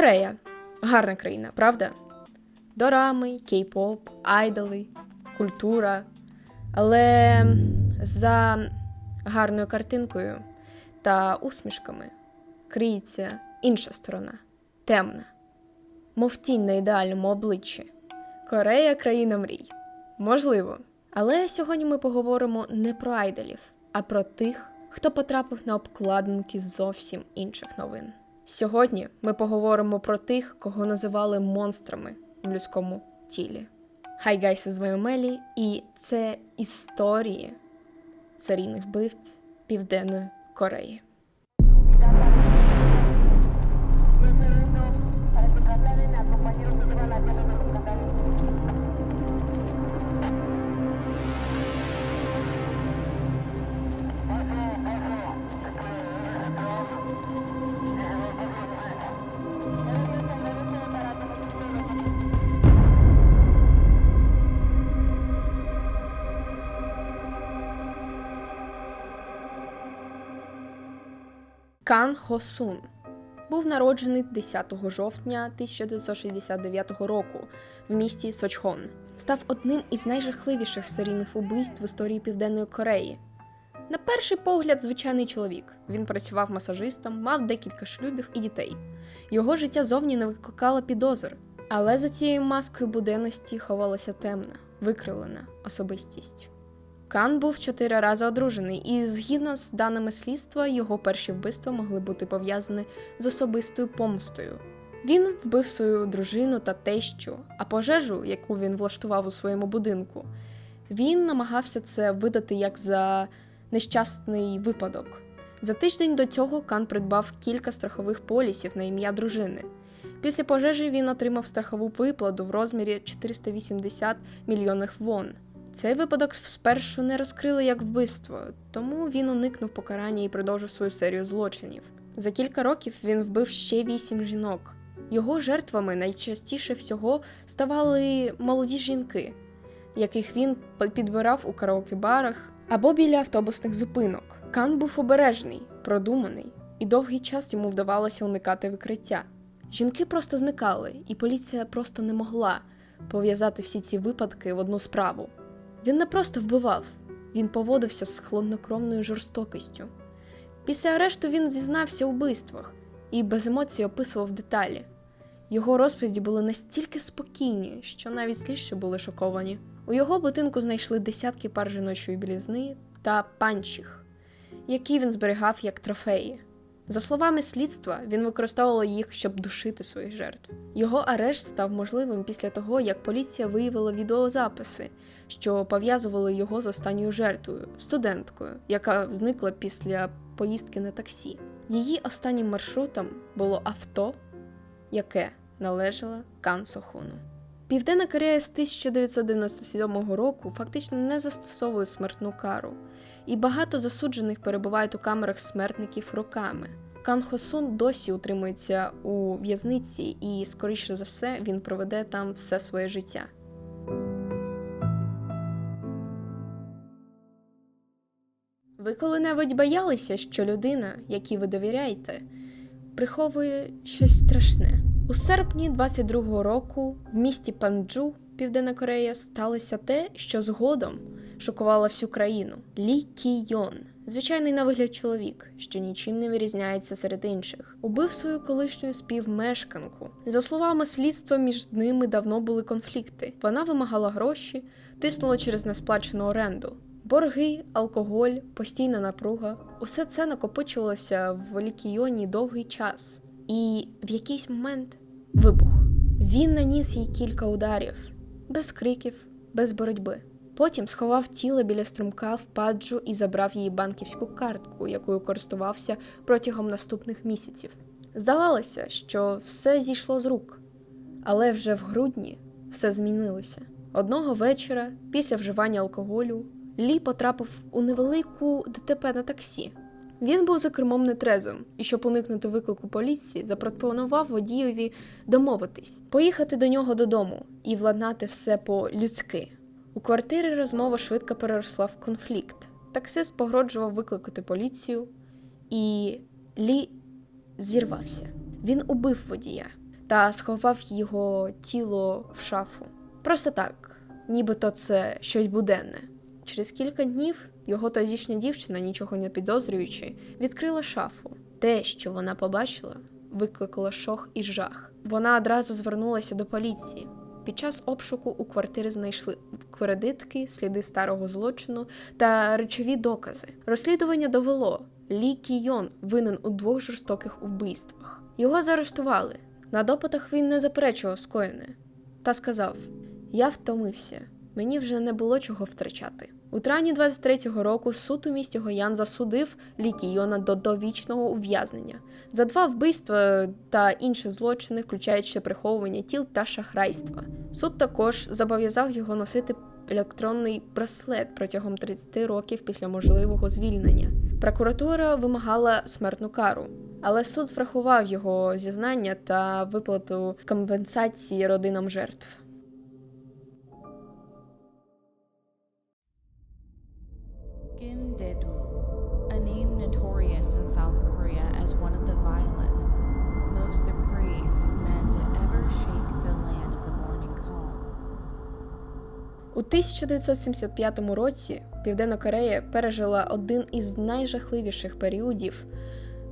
Корея гарна країна, правда? Дорами, кей-поп, айдоли, культура. Але за гарною картинкою та усмішками криється інша сторона темна, мов тінь на ідеальному обличчі. Корея країна мрій. Можливо. Але сьогодні ми поговоримо не про айдолів, а про тих, хто потрапив на обкладинки зовсім інших новин. Сьогодні ми поговоримо про тих, кого називали монстрами в людському тілі. Хай гайси з вами Мелі, і це історії серійних вбивць Південної Кореї. Кан Хосун був народжений 10 жовтня 1969 року в місті Сочхон. Став одним із найжахливіших серійних убивств в історії Південної Кореї. На перший погляд, звичайний чоловік. Він працював масажистом, мав декілька шлюбів і дітей. Його життя зовні не викликало підозр, але за цією маскою буденності ховалася темна, викривлена особистість. Кан був чотири рази одружений, і згідно з даними слідства, його перші вбивства могли бути пов'язані з особистою помстою. Він вбив свою дружину та тещу, а пожежу, яку він влаштував у своєму будинку, він намагався це видати як за нещасний випадок. За тиждень до цього Кан придбав кілька страхових полісів на ім'я дружини. Після пожежі він отримав страхову виплату в розмірі 480 мільйонів вон. Цей випадок спершу не розкрили як вбивство, тому він уникнув покарання і продовжив свою серію злочинів. За кілька років він вбив ще вісім жінок. Його жертвами найчастіше всього ставали молоді жінки, яких він підбирав у караоке-барах або біля автобусних зупинок. Кан був обережний, продуманий, і довгий час йому вдавалося уникати викриття. Жінки просто зникали, і поліція просто не могла пов'язати всі ці випадки в одну справу. Він не просто вбивав, він поводився з хладнокровною жорстокістю. Після арешту він зізнався у вбивствах і без емоцій описував деталі. Його розповіді були настільки спокійні, що навіть слідчі були шоковані. У його будинку знайшли десятки пар жіночої білізни та панчіх, які він зберігав як трофеї. За словами слідства, він використовував їх, щоб душити своїх жертв. Його арешт став можливим після того, як поліція виявила відеозаписи, що пов'язували його з останньою жертвою, студенткою, яка зникла після поїздки на таксі. Її останнім маршрутом було авто, яке належало Кан Сохуну. Південна Корея з 1997 року фактично не застосовує смертну кару, і багато засуджених перебувають у камерах смертників роками. Кан Хосун досі утримується у в'язниці, і, скоріше за все, він проведе там все своє життя. Ви коли-небудь боялися, що людина, якій ви довіряєте, приховує щось страшне? У серпні 22-го року в місті Панджу, Південна Корея, сталося те, що згодом шокувало всю країну. Лі Кі Йон, звичайний на вигляд чоловік, що нічим не вирізняється серед інших, убив свою колишню співмешканку. За словами слідства, між ними давно були конфлікти. Вона вимагала гроші, тиснула через несплачену оренду. Борги, алкоголь, постійна напруга усе це накопичувалося в Лікійоні довгий час. І в якийсь момент вибух. Він наніс їй кілька ударів, без криків, без боротьби. Потім сховав тіло біля струмка в паджу і забрав її банківську картку, якою користувався протягом наступних місяців. Здавалося, що все зійшло з рук, але вже в грудні все змінилося. Одного вечора, після вживання алкоголю, Лі потрапив у невелику ДТП на таксі. Він був за кермом нетрезвим, і щоб уникнути виклику поліції, запропонував водієві домовитись, поїхати до нього додому і владнати все по-людськи. У квартирі розмова швидко переросла в конфлікт. Таксист погроджував викликати поліцію, і Лі зірвався. Він убив водія. та сховав його тіло в шафу. Просто так, нібито це щось буденне. Через кілька днів його тодішня дівчина, нічого не підозрюючи, відкрила шафу. Те, що вона побачила, викликало шок і жах. Вона одразу звернулася до поліції. Під час обшуку у квартири знайшли кредитки, сліди старого злочину та речові докази. Розслідування довело Лі Кійон винен у двох жорстоких вбивствах. Його заарештували. На допитах він не заперечував скоєне та сказав: Я втомився, мені вже не було чого втрачати. У травні 23-го року суд у місті Гоян засудив Лі Кійона до довічного ув'язнення за два вбивства та інші злочини, включаючи приховування тіл та шахрайства. Суд також зобов'язав його носити електронний браслет протягом 30 років після можливого звільнення. Прокуратура вимагала смертну кару, але суд врахував його зізнання та виплату компенсації родинам жертв. Kim Dae-doo, a name notorious in South Korea as one of the vilest, most depraved men to ever shake the land of the morning calm. У 1975 році Південна Корея пережила один із найжахливіших періодів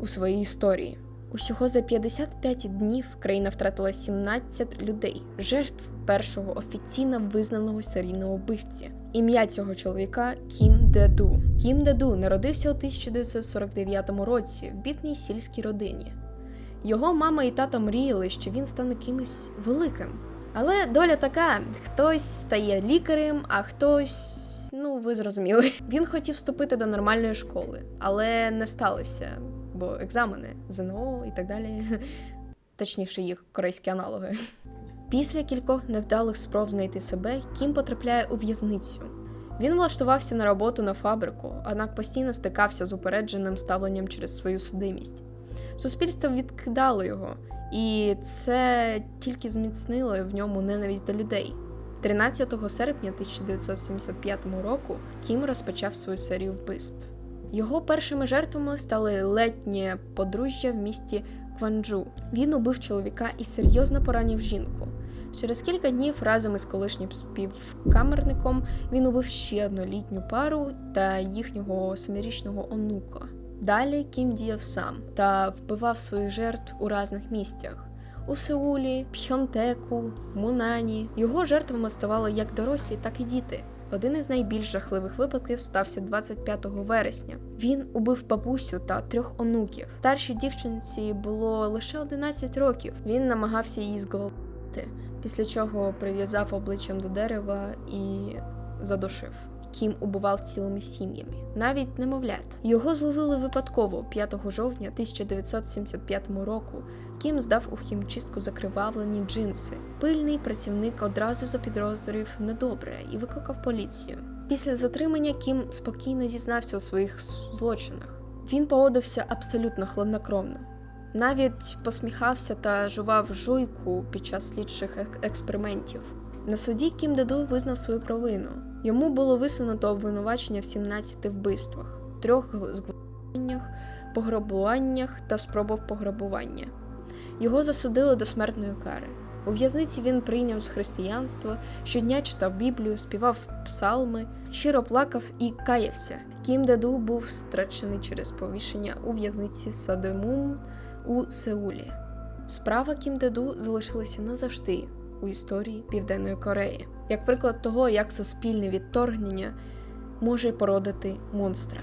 у своїй історії. Усього за 55 днів країна втратила 17 людей, жертв першого офіційно визнаного серійного вбивці. Ім'я цього чоловіка Кім Деду. Кім Деду народився у 1949 році в бідній сільській родині. Його мама і тато мріяли, що він стане кимось великим. Але доля така: хтось стає лікарем, а хтось. Ну, ви зрозуміли. Він хотів вступити до нормальної школи, але не сталося, бо екзамени, ЗНО і так далі. Точніше, їх корейські аналоги. Після кількох невдалих спроб знайти себе, Кім потрапляє у в'язницю. Він влаштувався на роботу на фабрику, однак постійно стикався з упередженим ставленням через свою судимість. Суспільство відкидало його, і це тільки зміцнило в ньому ненависть до людей. 13 серпня 1975 року Кім розпочав свою серію вбивств. Його першими жертвами стали летнє подружжя в місті Кванджу. Він убив чоловіка і серйозно поранив жінку. Через кілька днів разом із колишнім співкамерником він убив ще одну літню пару та їхнього семирічного онука. Далі Кім діяв сам та вбивав своїх жертв у різних місцях. У Сеулі, Пхьонтеку, Мунані його жертвами ставали як дорослі, так і діти. Один із найбільш жахливих випадків стався 25 вересня. Він убив бабусю та трьох онуків. Старшій дівчинці було лише 11 років. Він намагався її зґвалтити, після чого прив'язав обличчям до дерева і задушив. Кім убивав цілими сім'ями, навіть немовлят. Його зловили випадково 5 жовтня 1975 року. Кім здав у хімчистку закривавлені джинси. Пильний працівник одразу запідозрив недобре і викликав поліцію. Після затримання Кім спокійно зізнався у своїх злочинах. Він поводився абсолютно хладнокровно. Навіть посміхався та жував жуйку під час слідчих ек- експериментів. На суді Кім Деду визнав свою провину. Йому було висунуто обвинувачення в 17 вбивствах, трьох зґвалтуваннях, пограбуваннях та спробах пограбування. Його засудили до смертної кари. У в'язниці він прийняв з християнства, щодня читав Біблію, співав псалми, щиро плакав і каявся. Кім Деду був страчений через повішення у в'язниці Садемун у Сеулі. Справа Кім Деду залишилася назавжди у історії Південної Кореї, як приклад того, як суспільне відторгнення може породити монстра.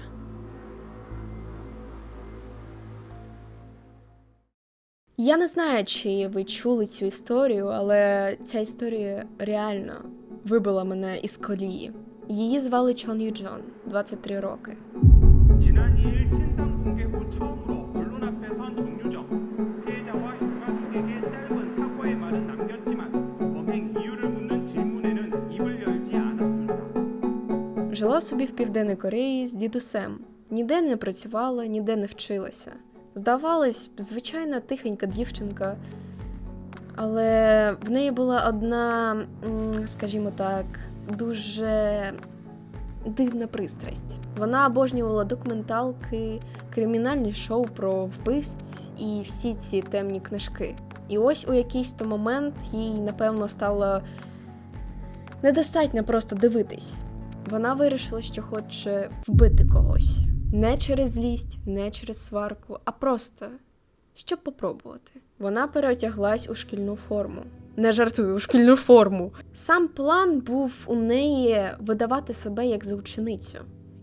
Я не знаю, чи ви чули цю історію, але ця історія реально вибила мене із колії. Її звали Чон Юджон, 23 роки. Жила собі в Південній Кореї з дідусем. Ніде не працювала, ніде не вчилася. Здавалось, звичайна тихенька дівчинка, але в неї була одна, скажімо так, дуже дивна пристрасть. Вона обожнювала документалки, кримінальні шоу про вбивць і всі ці темні книжки. І ось у якийсь то момент їй, напевно, стало недостатньо просто дивитись. Вона вирішила, що хоче вбити когось. Не через злість, не через сварку, а просто щоб попробувати. Вона переодяглась у шкільну форму. Не жартую, у шкільну форму. Сам план був у неї видавати себе як за ученицю.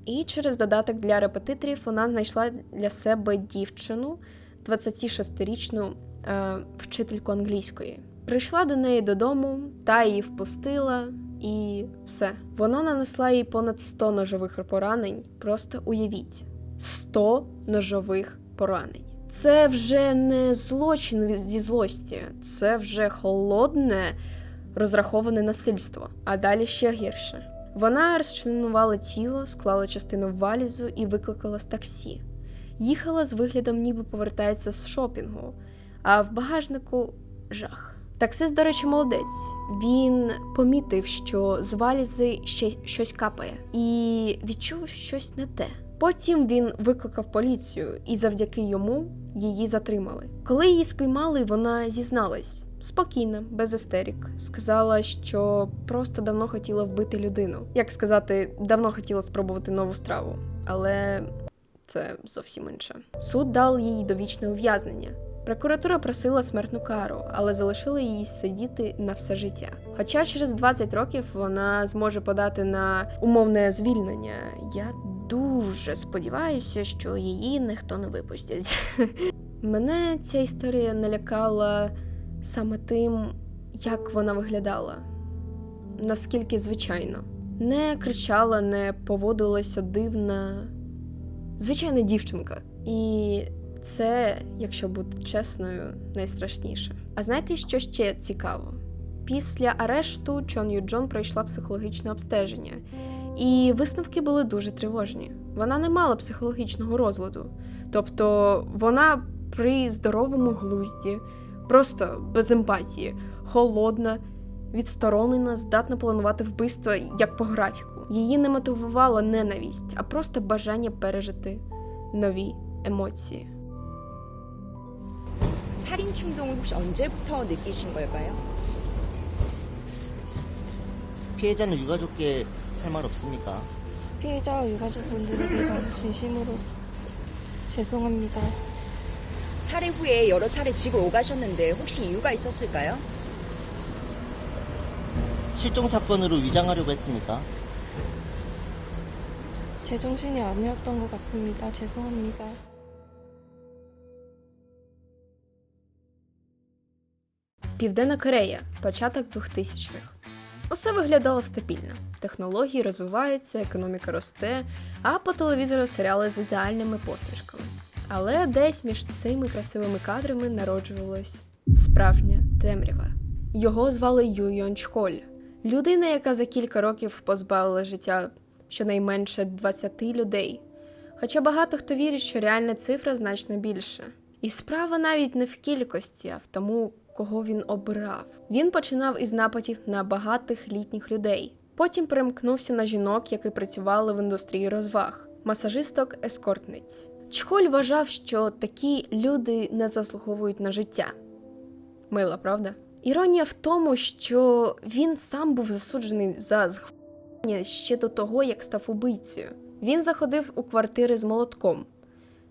І через додаток для репетиторів вона знайшла для себе дівчину, 26-річну е, вчительку англійської. Прийшла до неї додому, та її впустила, і все. Вона нанесла їй понад 100 ножових поранень. Просто уявіть: 100 ножових поранень. Це вже не злочин зі злості, це вже холодне, розраховане насильство, а далі ще гірше. Вона розчленувала тіло, склала частину в валізу і викликала з таксі. Їхала з виглядом, ніби повертається з шопінгу, а в багажнику жах. Таксист, до речі, молодець. Він помітив, що з валізи ще щось капає, і відчув щось не те. Потім він викликав поліцію, і завдяки йому її затримали. Коли її спіймали, вона зізналась спокійно, без істерик. Сказала, що просто давно хотіла вбити людину. Як сказати, давно хотіла спробувати нову страву, але це зовсім інше. Суд дав їй довічне ув'язнення. Прокуратура просила смертну кару, але залишила її сидіти на все життя. Хоча через 20 років вона зможе подати на умовне звільнення. Я дуже сподіваюся, що її ніхто не випустять. Мене ця історія налякала саме тим, як вона виглядала, наскільки звичайно. Не кричала, не поводилася дивна. Звичайна дівчинка. І це, якщо бути чесною, найстрашніше. А знаєте, що ще цікаво? Після арешту Чон Ю Джон пройшла психологічне обстеження, і висновки були дуже тривожні. Вона не мала психологічного розладу, тобто вона при здоровому глузді, просто без емпатії, холодна, відсторонена, здатна планувати вбивство як по графіку. Її не мотивувала ненависть, а просто бажання пережити нові емоції. 살인 충동을 혹시 언제부터 느끼신 걸까요? 피해자는 유가족께 할 말 없습니까? 피해자와 유가족분들에게 전 진심으로 죄송합니다. 살해 후에 여러 차례 집을 오가셨는데 혹시 이유가 있었을까요? 실종 사건으로 위장하려고 했습니까? 제정신이 아니었던 것 같습니다. 죄송합니다. Південна Корея, початок 2000-х. Усе виглядало стабільно. Технології розвиваються, економіка росте, а по телевізору серіали з ідеальними посмішками. Але десь між цими красивими кадрами народжувалась справжня темрява. Його звали Ю Йон Чхоль, людина, яка за кілька років позбавила життя щонайменше 20 людей. Хоча багато хто вірить, що реальна цифра значно більше. І справа навіть не в кількості, а в тому, кого він обрав. Він починав із нападів на багатих літніх людей. Потім перемкнувся на жінок, які працювали в індустрії розваг, масажисток, ескортниць. Чхоль вважав, що такі люди не заслуговують на життя. Мила, правда? Іронія в тому, що він сам був засуджений за зґвалтування ще до того, як став убивцею. Він заходив у квартири з молотком,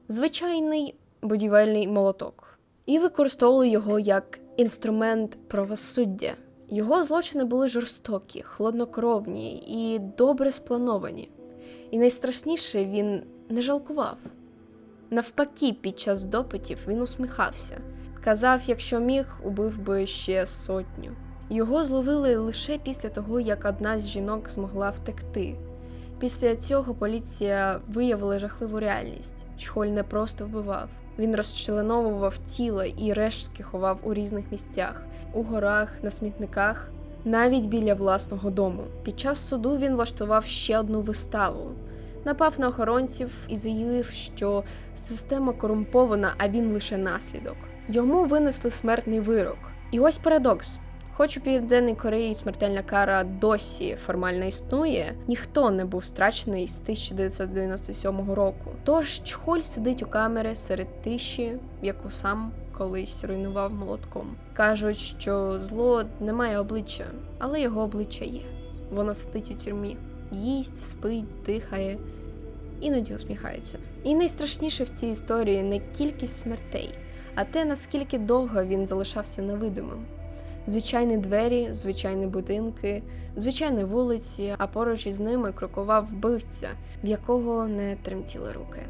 звичайний будівельний молоток, і використовували його як інструмент правосуддя. Його злочини були жорстокі, хладнокровні і добре сплановані. І найстрашніше він не жалкував. Навпаки, під час допитів він усміхався. Казав, якщо міг, убив би ще сотню. Його зловили лише після того, як одна з жінок змогла втекти. Після цього поліція виявила жахливу реальність. Чхоль не просто вбивав. Він розчленовував тіло і рештки ховав у різних місцях у горах, на смітниках, навіть біля власного дому. Під час суду він влаштував ще одну виставу. Напав на охоронців і заявив, що система корумпована, а він лише наслідок. Йому винесли смертний вирок. І ось парадокс: Хоч у Південній Кореї смертельна кара досі формально існує, ніхто не був страчений з 1997 року. Тож Чхоль сидить у камері серед тиші, яку сам колись руйнував молотком. Кажуть, що зло не має обличчя, але його обличчя є. Воно сидить у тюрмі, їсть, спить, дихає, іноді усміхається. І найстрашніше в цій історії не кількість смертей, а те, наскільки довго він залишався невидимим. Звичайні двері, звичайні будинки, звичайні вулиці, а поруч із ними крокував вбивця, в якого не тремтіли руки.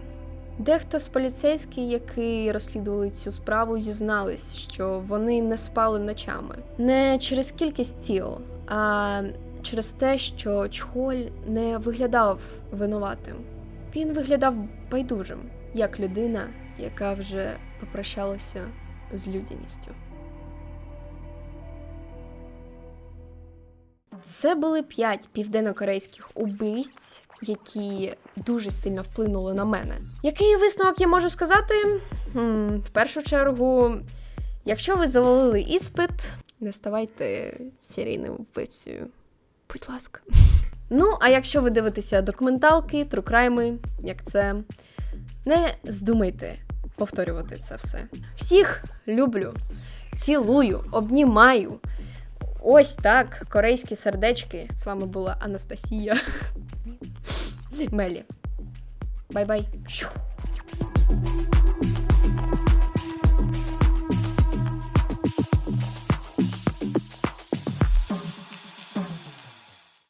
Дехто з поліцейських, які розслідували цю справу, зізнались, що вони не спали ночами не через кількість тіл, а через те, що Чхоль не виглядав винуватим. Він виглядав байдужим, як людина, яка вже попрощалася з людяністю. Це були п'ять південнокорейських убивць, які дуже сильно вплинули на мене. Який висновок я можу сказати? Хм, в першу чергу, якщо ви завалили іспит, не ставайте серійним вбивцею. Будь ласка. Ну, а якщо ви дивитеся документалки, трукрайми, як це, не здумайте повторювати це все. Всіх люблю, цілую, обнімаю. Ось так, корейські сердечки. З вами була Анастасія. Мелі. Бай-бай.